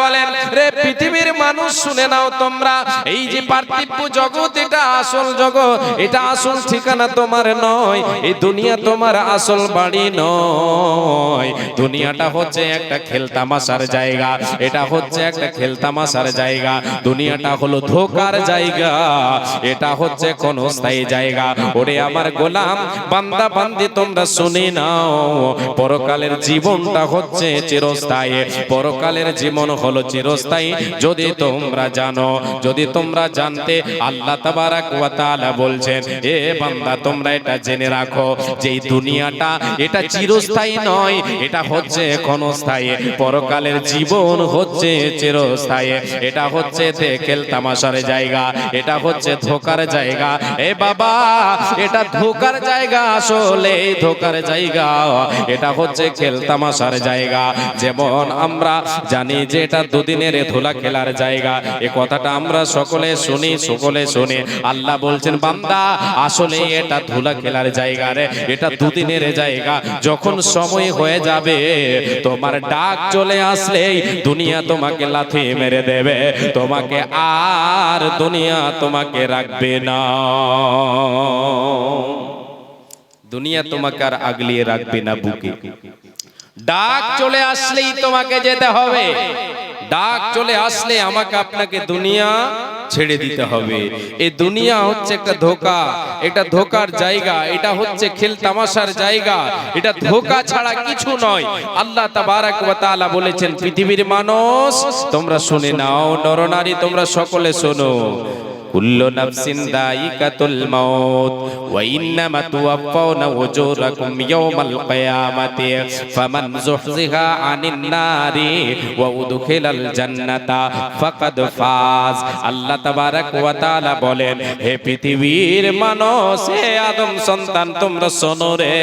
বলেন রে পৃথিবীর মানুষ শুনে নাও তোমরা। এই যে পার্থিব জগৎ, এটা আসল জগৎ। এটা আসল ঠিকানা তোমার নয়। এই দুনিয়া তোমার আসল বাড়ি নয়। দুনিয়াটা হচ্ছে একটা খেলতামাশার জায়গা। এটা হচ্ছে একটা খেলতামাশার জায়গা। দুনিয়াটা হলো ধোকার জায়গা। এটা হচ্ছে কোন স্থায়ী জায়গা। ওরে আমার গোলাম, বান্দা বান্দি তোমরা শুনে নাও। পরকালের জীবনটা হচ্ছে চিরস্থায়ী। পরকালের জীবন হলো চিরস্থায়ী। যদি তোমরা জানো, যদি তোমরা জানতে আল্লাহ তাবারাক ওয়া তাআলা বলছেন, এ বান্দা, তোমরা এটা জেনে রাখো যে এই দুনিয়াটা, এটা চিরস্থায়ী নয়, এটা হচ্ছে ক্ষণস্থায়ী, পরকালের জীবন হচ্ছে চিরস্থায়ী, এটা হচ্ছে খেল তামাশার জায়গা, এটা হচ্ছে ধোকার জায়গা, এ বাবা, এটা ধোকার জায়গা আসলে ধোকার জায়গা, এটা হচ্ছে খেল তামাশার জায়গা, যেমন আমরা জানি যে এটা দুদিনের ধুলা খেলার জায়গা। এ কথাটা আমরা সকলে শুনি সকলে শুনি। আল্লাহ বলছেন বান্দা আসলে এটা ধুলা খেলার জায়গা রে। এটা দুদিনের জায়গা। যখন সময় হয়ে যাবে তোমার ডাক চলে আসলেই দুনিয়া তোমাকে লাথি মেরে দেবে। তোমাকে আর দুনিয়া তোমাকে রাখবে না। দুনিয়া তোমাকে আর আগলিয়ে রাখবে না বুকে। ডাক চলে আসলেই তোমাকে যেতে হবে। ডাক চলে আসলে আমাকে আপনাকে দুনিয়া ছেড়ে দিতে হবে। এ দুনিয়া হচ্ছে একটা ধোকা, এটা ধোকার জায়গা, এটা হচ্ছে খেল তামাশার জায়গা, এটা ধোকা ছাড়া কিছু নয়। আল্লাহ তাবারাক ওয়া তাআলা বলেছেন, পৃথিবীর মানুষ, তোমরা শুনে নাও, নরনারী তোমরা সকলে শোনো। কুল্লু নাফসিন দায়িকাতুল মাউত, ওয়া ইন্নামা তুওয়াফাউনা উজুরাকুম ইয়াওমাল কিয়ামাতি, ফামান যুহজিহা আনিন নারি, ওয়া উদখিলাল জান্নাতা, ফাকাদ ফাজ। আল্লাহ তাবারাক ওয়া তাআলা বলেন, হে পৃথিবীর মানুষ, হে আদম সন্তান, তোমরা শোনো রে।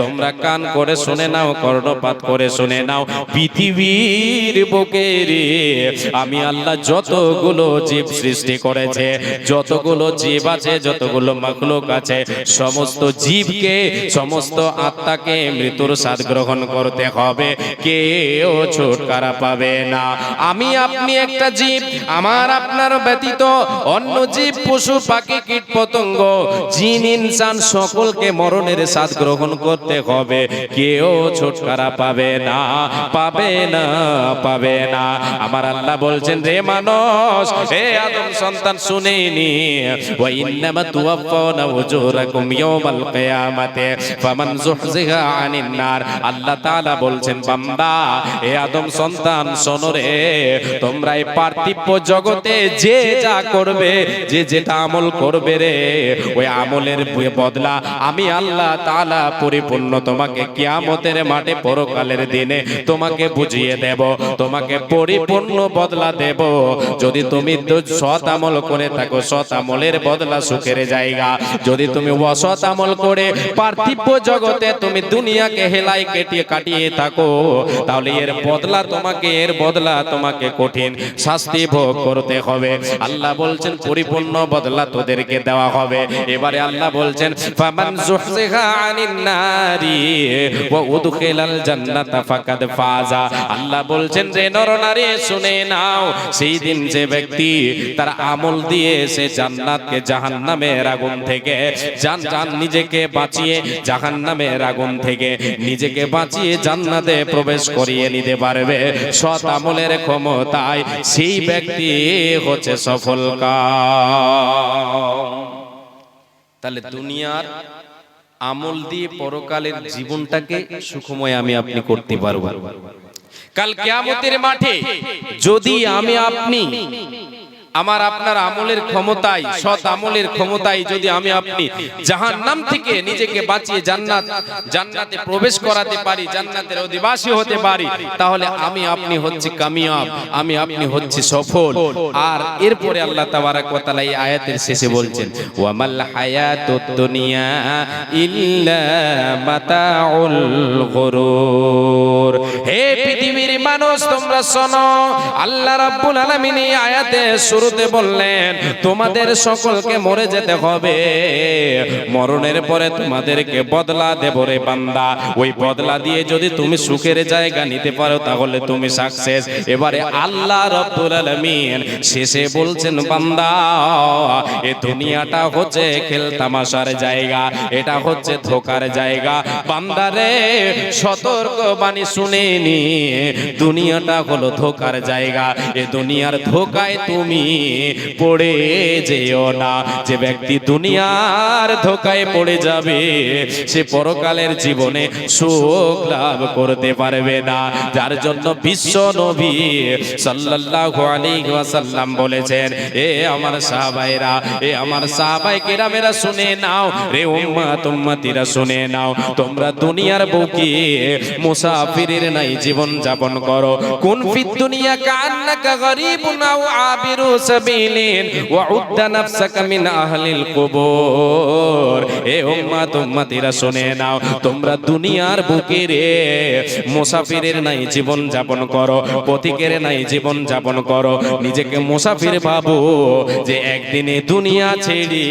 তোমরা কান করে শুনে নাও, কর্ণপাত করে শুনে নাও, পৃথিবীর বুকে রে আমি আল্লাহ যতগুলো জীব সৃষ্টি করেছে, যতগুলো জীব আছে, যতগুলো মাখলুক আছে, সমস্ত জীবকে, সমস্ত আত্মাকে মৃত্যুর স্বাদ গ্রহণ করতে হবে। কেউ ছুটকারা পাবে না। আমি আপনি একটা জীব, আমার আপনার ব্যতীত অন্য জীব, পশু, পাখি, কীট পতঙ্গ, জিন, ইনসান, সকলকে মরণের স্বাদ গ্রহণ করতে হবে। কেউ ছুটকারা পাবে না পাবে না পাবে না। আমার আল্লাহ বলছেন রে মানুষ, হে আদম সন্তান শুনেনি ওয়া ইন্নামা তুওয়াফাউনা উজুরাকুম ইয়াওমাল কিয়ামাতি ফামান যুহজিহা আনিন নার আল্লাহ তাআলা বলছেন বান্দা হে আদম সন্তান শোনো রে তোমরা এই পার্থিব জগতে যে যা করবে, যে যেটা আমল করবে রে। ওই আমলের বদলা আমি আল্লাহ তাআলা পরিপূর্ণ তোমাকে কিয়ামতের মাঠে পরকালের দিনে তোমাকে বুঝিয়ে দেব, তোমাকে পরিপূর্ণ বদলা দেব। যদি তুমি সৎ আমল করে থাকো, সৎ আমলের বদলা সুখের জায়গা। যদি তুমি অসৎ আমল করে পার্থিব জগতে তুমি দুনিয়াকে হেলাই কেটিয়ে কাটিয়ে থাকো, তাহলে এর বদলা তোমাকে, এর বদলা তোমাকে কঠিন শাস্তি ভোগ করতে হবে। আল্লাহ বলছেন, পরিপূর্ণ বদলা তোদেরকে দেওয়া হবে। এবারে আল্লাহ বলছেন, ফামান যুহজিহা আনিন নারি ওয়া উদখিলাল জান্নাতা ফাকাদ ফাজা। আল্লাহ বলছেন যে নরনারী শুনে নাও, সেই দিন যে ব্যক্তি তার আমল দিয়ে সে জান্নাতকে জাহান্নামের আগুন থেকে জান জান নিজেকে বাঁচিয়ে জাহান্নামের আগুন থেকে নিজেকে বাঁচিয়ে জান্নাতে প্রবেশ করিয়ে নিতে পারবে। সৎ আমলের ক্ষমতায় সেই ব্যক্তি হচ্ছে সফল তাহলে দুনিয়ার আমল দিয়ে পরকালের জীবনটাকে সুখময় আমি আপনি করতে পারব। কাল কিয়ামতের মাঠে যদি আমি আপনি আমার আপনার আমলের ক্ষমতায়, সৎ আমলের ক্ষমতায় যদি আমি আপনি জাহান্নাম থেকে নিজেকে বাঁচিয়ে জান্নাত, জান্নাতে প্রবেশ করাতে পারি, জান্নাতের অধিবাসী হতে পারি, তাহলে আমি আপনি হচ্ছে কামিয়াব, আমি আপনি হচ্ছে সফল। আর এরপরে আল্লাহ তাবারাক ওয়া তাআলা এই আয়াতের শেষে বলছেন, ওয়ামাল হায়াতুদ দুনিয়া ইল্লা মাতাউল গুরুর। হে পৃথিবীর মানুষ, তোমরা শোনো, আল্লাহ রাব্বুল আলামিন এই আয়াতে শুরুতে বললেন, তোমাদের সকলকে মরে যেতে হবে। মরণের পরে তোমাদেরকে বদলা দেব রে বান্দা। ওই বদলা দিয়ে যদি তুমি সুখের জায়গা নিতে পারো, তাহলে তুমি সাকসেস এবারে আল্লাহ রব্বুল আলামিন শেষে বলছেন, বান্দা, এ দুনিয়াটা হচ্ছে খেল তামাশার জায়গা। এটা হচ্ছে ধোকার জায়গা। বান্দারে সতর্ক বাণী শুনে নি। দুনিয়াটা হলো ধোকার জায়গা। এ দুনিয়ার ধোকায় তুমি পড়ে যেও না। যে ব্যক্তি দুনিয়ার ধোকায় পড়ে যাবে, সে পরকালের জীবনে সুখ লাভ করতে পারবে না। যার জন্য বিশ্ব নবী সাল্লাল্লাহু আলাইহি ওয়াসাল্লাম বলেছেন, এ আমার এ আমার শুনে নাও, রে উম্মাত উম্মতিরা শুনে নাও। তোমরা দুনিয়ার বুকে মুসাফিরের নাই জীবন যাপন করো কোন ফিদ দুনিয়া আও আবিরু সাবিলিন ওয়া উদ্দা নাফসাকা মিন আহলিল কুবুর। এ উম্মাত উম্মতিরা শুনে নাও, তোমরা দুনিয়ার বুকে রে মুসাফিরের নাই জীবন যাপন করো, পথিকের নাই জীবন যাপন করো। নিজেকে মুসাফির ভাবো যে একদিনে দুনিয়া ছেড়ে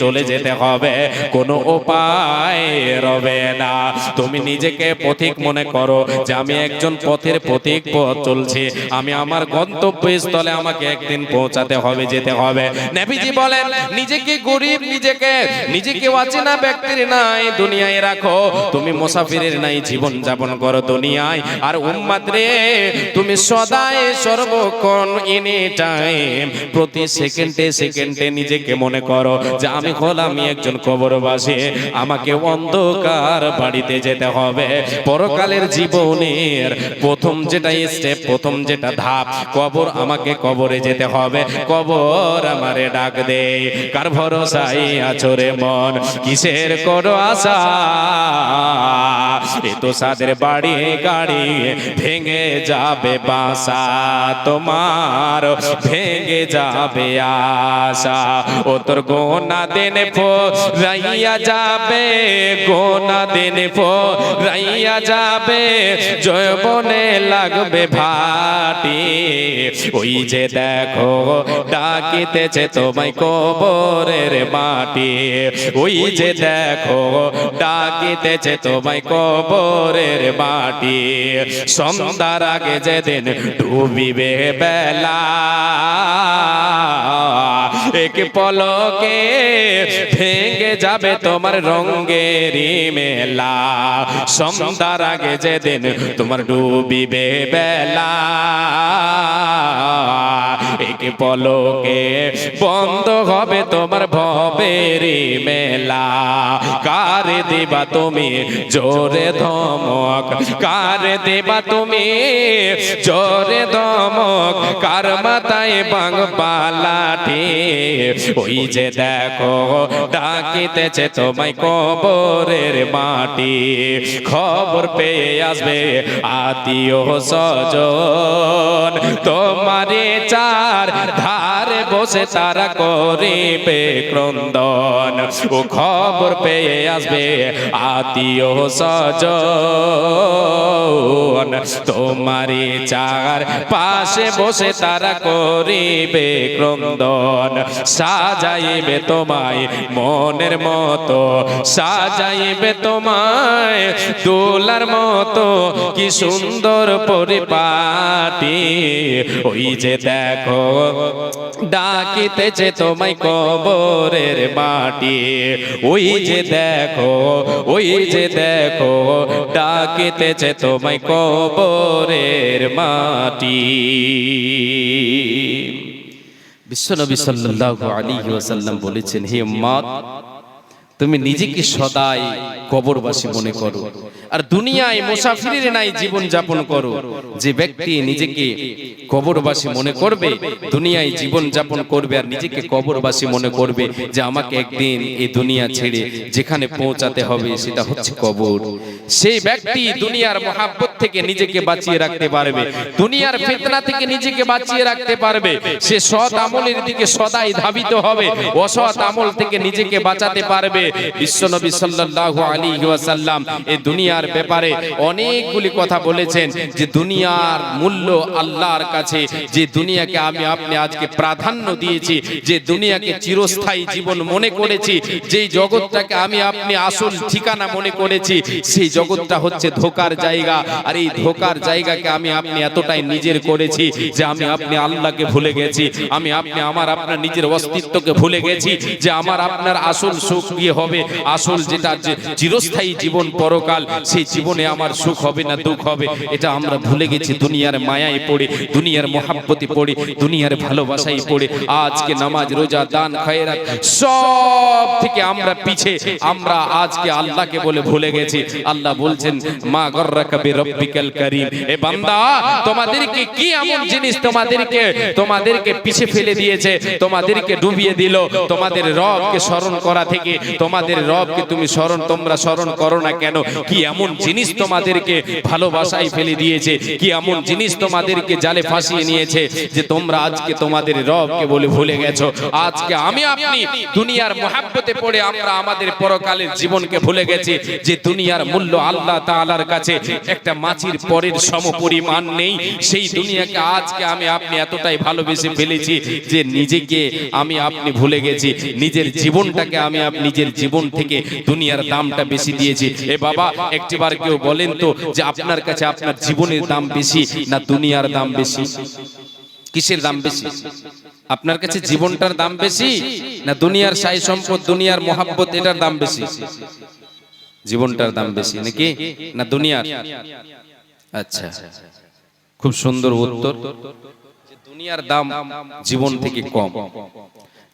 চলে যেতে হবে, কোনো উপায় রবে না। তুমি নিজেকে পথিক মনে করো যে আমি একজন পথের পথিক পথ চলছি, আমি আমার গন্তব্যস্থলে আমাকে একদিন পৌঁছাতে হবে, যেতে হবে। নেবিজি বলেন, নিজেকে গরিব, নিজেকে নিজেকে অচেনা ব্যক্তির নাই দুনিয়ায় রাখো। তুমি মুসাফিরের নাই জীবন যাপন করো দুনিয়ায়। আর উম্মাদ রে তুমি সদাই সর্বক্ষণ এনি টাইম প্রতি সেকেন্ডে সেকেন্ডে নিজেকে মনে করো যে আমি হলাম একজন কবরবাসী। আমাকে অন্ধকার বাড়িতে যেতে হবে। পরকালের জীবনের প্রথম যেটা স্টেপ প্রথম যেটা ধাপ, কবর আমাকে কবরে যেতে হবে। কবর আমারে ডাক দে? কার ভরসাই আছরে মন? কিসের করো আশা? এ তো সাদের বাড়ি গাড়ি ভেঙে যাবে বাসা। তোমার ভেঙে যাবে আশা। ও তোর গোনা দেনে ফো রাইয়া যাবে, গোনা দেনে ফো রাইয়া যাবে জয়বনে লাগবে ভাটি। ওই যে দেখো ডাকিতেছে তোমায় কবরের মাটি। ওই যে দেখো, ডাকিতেছে তোমায় কবরের মাটি। সন্ধ্যার আগে যেদিন ডুবিবে বেলা, এক পলকে ভেঙে যাবে তোমার রঙ্গেরি মেলা। সন্ধ্যার আগে যেদিন তোমার ডুবিবে বেলা পলকে বন্ধ হবে তোমার ভবেরি মেলা। কারে দিবা তুমি? জোরে ধমক। কারে দিবা তুমি? জোরে ধমক। কার মাথায় বাং পালাঠি ওই যে দেখো ডাকিতেছে তোমায় কবরের মাটি। খবর পেয়ে আসবে আত্মীয় সজন তোমারে চার ধারে বসে তারা করিবে ক্রন্দন। ও খবর পেয়ে আসবে আত্মীয় স্বজন। তোমারে চার পাশে বসে তারা করিবে ক্রন্দন। সাজাইবে তোমায় মনের মতো, সাজাইবে তোমায় দোলার মতো। কি সুন্দর পরিপাটি, ওই যে দেখো ডাকিতেছে তোমায় কবরের মাটি। ওই যে দেখো, ওই যে দেখো, ডাকিতেছে তোমায় কবরের মাটি। বিশ্বনবী সাল্লাল্লাহু আলাইহি ওয়াসাল্লাম বলেছেন, হে উম্মত তুমি নিজেকে সদাই কবরবাসী মনে করো। আর দুনিয়ায় মুসাফিরের নাই জীবন যাপন করো। যে ব্যক্তি নিজেকে কবরবাসী মনে করবে দুনিয়ায় জীবন যাপন করবে আর নিজেকে কবরবাসী মনে করবে যে আমাকে একদিন এই দুনিয়া ছেড়ে যেখানে পৌঁছাতে হবে সেটা হচ্ছে কবর। সেই ব্যক্তি দুনিয়ার মহাব্বত থেকে নিজেকে বাঁচিয়ে রাখতে পারবে। দুনিয়ার ফিতনা থেকে নিজেকে বাঁচিয়ে রাখতে পারবে। সে সৎ আমলের দিকে সদাই ধাবিত হবে অসৎ আমল থেকে নিজেকে বাঁচাতে পারবে বিশ্বনবী ওয়াসাল্লাম এই দুনিয়ার ব্যাপারে অনেকগুলি কথা বলেছেন যে দুনিয়ার মূল্য আল্লাহর কাছে, যে দুনিয়াকে আমি আপনি আজকে প্রাধান্য দিয়েছি, যে দুনিয়াকে চিরস্থায়ী জীবন মনে করেছি, যেই জগৎটাকে আমি আপনি আসল ঠিকানা মনে করেছি, সেই জগৎটা হচ্ছে ধোকার জায়গা। আর এই ধোকার জায়গাকে আমি আপনি এতটাই নিজের করেছি যে আমি আপনি আল্লাহকে ভুলে গেছি, আমি আপনি আমার আপনার নিজের অস্তিত্বকে ভুলে গেছি, যে আমার আপনার আসল সুখ কি হবে। আসল যেটা যে চিরস্থায়ী জীবন পরকাল, সেই জীবনে আমার সুখ হবে না দুঃখ হবে। এটা আমরা ভুলে গেছি, দুনিয়ার মায়ায় পড়ে, দুনিয়ার মহাব্বতে পড়ে, দুনিয়ার ভালোবাসায় পড়ে। আজকে নামাজ, রোজা, দান, খয়রাত, সব থেকে আমরা পিছে, আমরা আজকে আল্লাহকে বলে ভুলে গেছি। আল্লাহ বলছেন, মা গর্রাকা বিরব্বিকাল করিম। এ বান্দা, তোমাদেরকে কি এমন জিনিস তোমাদেরকে তোমাদেরকে পিছে ফেলে দিয়েছে, তোমাদেরকে ডুবিয়ে দিল, তোমাদের রবকে স্মরণ করা থেকে তোমাদের রবকে তুমি স্মরণ তোমরা স্মরণ করো না কেন? কি এমন জিনিস তোমাদেরকে ভালোবাসায় ফেলে দিয়েছে? কি এমন জিনিস তোমাদেরকে জালে ফাঁসিয়ে নিয়েছে যে তোমরা আজকে তোমাদের রবকে বলে ভুলে গেছো? আজকে আমি আপনি দুনিয়ার মহাব্বতে পড়ে আমরা আমাদের পরকালের জীবনকে ভুলে গেছি যে দুনিয়ার মূল্য আল্লাহ তাআলার কাছে একটা মাছির পরের সমপরিমাণ নেই। সেই দুনিয়াকে আজকে আমি আপনি এতটাই ভালোবেসে ফেলেছি যে নিজেকে আমি আপনি ভুলে গেছি নিজের জীবনটাকে আমি আপ- নিজের জীবন থেকে দুনিয়ার দামটা বেশি দিয়েছি। এ বাবা, একটিবার কেউ বলেন তো যে আপনার কাছে আপনার জীবনের দাম বেশি না দুনিয়ার দাম বেশি? কিসের দাম বেশি? আপনার কাছে জীবনটার দাম বেশি না দুনিয়ার সাই সম্পদ, দুনিয়ার মহাব্বত, এটার দাম বেশি? জীবনটার দাম বেশি নাকি? না দুনিয়ার? আচ্ছা। খুব সুন্দর উত্তর। দুনিয়ার দাম জীবন থেকে কম।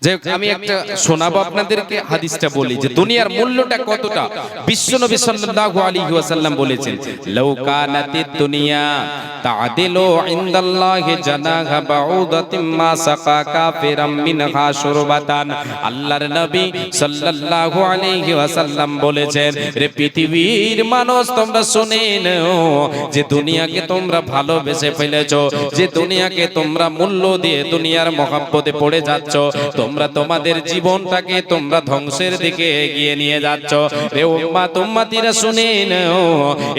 হোক, আমি একটা শোনাবো আপনাদেরকে হাদিসটা বলি যে দুনিয়ার মূল্যটা কতটা? বিশ্বনবী সাল্লাল্লাহু আলাইহি ওয়াসাল্লাম বলেছেন লাউ কানাতিদ দুনিয়া তা'দিলু ইনদাল্লাহি জানাহা বাউদাতিন মা সাকা কাফিরাম মিনহা শুরবাতান। আল্লাহর নবী সাল্লাল্লাহু আলাইহি ওয়াসাল্লাম বলেছেন রে পৃথিবীর মানুষ তোমরা শুনে নাও যে দুনিয়াকে তোমরা ভালোবেসে ফেলেছো যে দুনিয়াকে তোমরা মূল্য দিয়ে দুনিয়ার মহাব্বতে পড়ে যাচ্ছ। তোমরা তোমাদের জীবনটাকে তোমরা ধ্বংসের দিকে এগিয়ে নিয়ে যাচ্ছ। রে উম্মা তুম্মাতিরা শুনে নাও,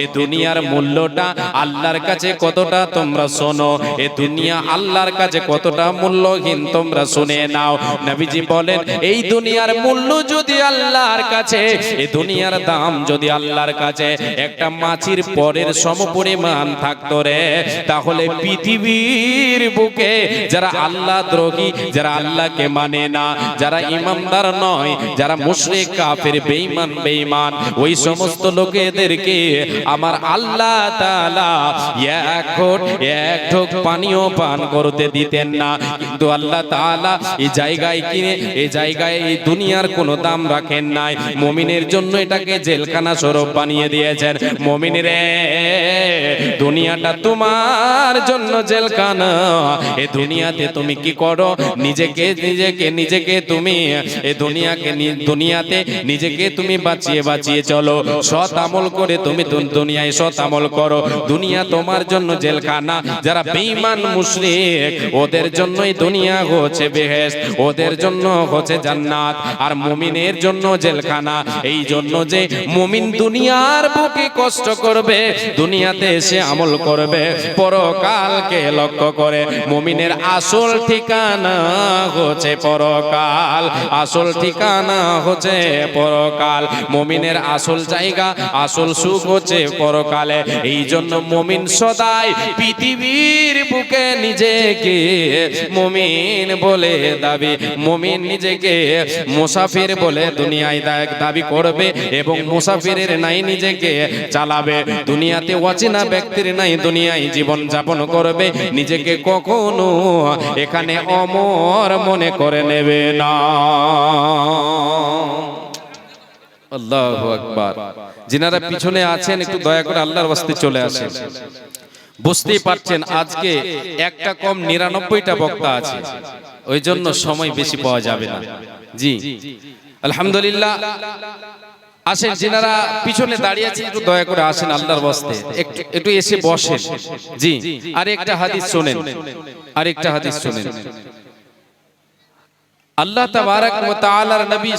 এ দুনিয়ার মূল্যটা আল্লাহর কাছে কতটা তোমরা শোনো, এ দুনিয়া আল্লাহর কাছে কতটা মূল্যহীন তোমরা শুনে নাও। নবীজি বলেন, এই দুনিয়ার মূল্য যদি আল্লাহর কাছে, এ দুনিয়ার দাম যদি আল্লাহর কাছে, একটা মাছির পরের সমপরিমাণ থাকতো রে। তাহলে পৃথিবীর বুকে যারা আল্লাহ দ্রোহী, যারা আল্লাহকে মানে না যারা ইমানদার নয় যারা মুশরিক কাফের বেঈমান বেঈমান ওই সমস্ত লোকেদেরকে আমার আল্লাহ তাআলা এক ঘট এক ঢোক পানিও পান করতে দিতেন না। কিন্তু আল্লাহ তাআলা এই জায়গায় কিনে এই জায়গায় এই দুনিয়ার কোনো দাম রাখেন নাই। মুমিনের জন্য এটাকে জেলখানা স্বরূপ বানিয়ে দিয়েছেন। মুমিনের দুনিয়াটা তোমার জন্য জেলখানা। এ দুনিয়াতে তুমি কি করো? নিজেকে নিজেকে নিজেকে তুমি এ দুনিয়াকে দুনিয়াতে নিজেকে তুমি বাঁচিয়ে বাঁচিয়ে চলো। সৎ আমল করে তুমি দুনিয়ায় সৎ আমল করো। দুনিয়া তোমার জন্য জেলখানা। যারা বেঈমান মুশরিক ওদের জন্যই দুনিয়া হচ্ছে বেহেশত। ওদের জন্য হচ্ছে জান্নাত। আর মুমিনের জন্য জেলখানা। এই জন্য যে মুমিন দুনিয়ার বুকে কষ্ট করবে দুনিয়াতে এসে আমল করবে পরকালকে লক্ষ্য করে। মুমিনের আসল ঠিকানা হচ্ছে পরকাল। আসল ঠিকানা হচ্ছে পরকাল। মুমিনের আসল জায়গা, আসল সুখ হচ্ছে পরকালে। এই জন্য মুমিন সদাই পৃথিবীর বুকে নিজেকে মুমিন বলে দাবি। মুমিন নিজেকে মুসাফির বলে দুনিয়ায় দাবি করবে এবং মুসাফিরের নাই নিজেকে চালাবে। দুনিয়াতে অচেনা ব্যক্তির নাই দুনিয়ায় জীবন যাপন করবে। নিজেকে কখনো এখানে অমর মনে করে নেবে না। আল্লাহু আকবার। যিনারা পিছনে আছেন, একটু দয়া করে আল্লাহর ওয়াস্তে চলে আসেন। বুঝতেই পারছেন, আজকে একটা কম নিরানব্বইটা বক্তা আছে। ওই জন্য সময় বেশি পাওয়া যাবে না। জি। আলহামদুলিল্লাহ। আসেন, যিনারা পিছনে দাঁড়িয়ে আছেন, একটু দয়া করে আসেন আল্লাহর একটু একটু এসে বসেন। জি। আর একটা হাদিস শোনেন। আর একটা হাদিস শোনেন। আল্লাহ তাবারাক ওয়া তাআলার নবী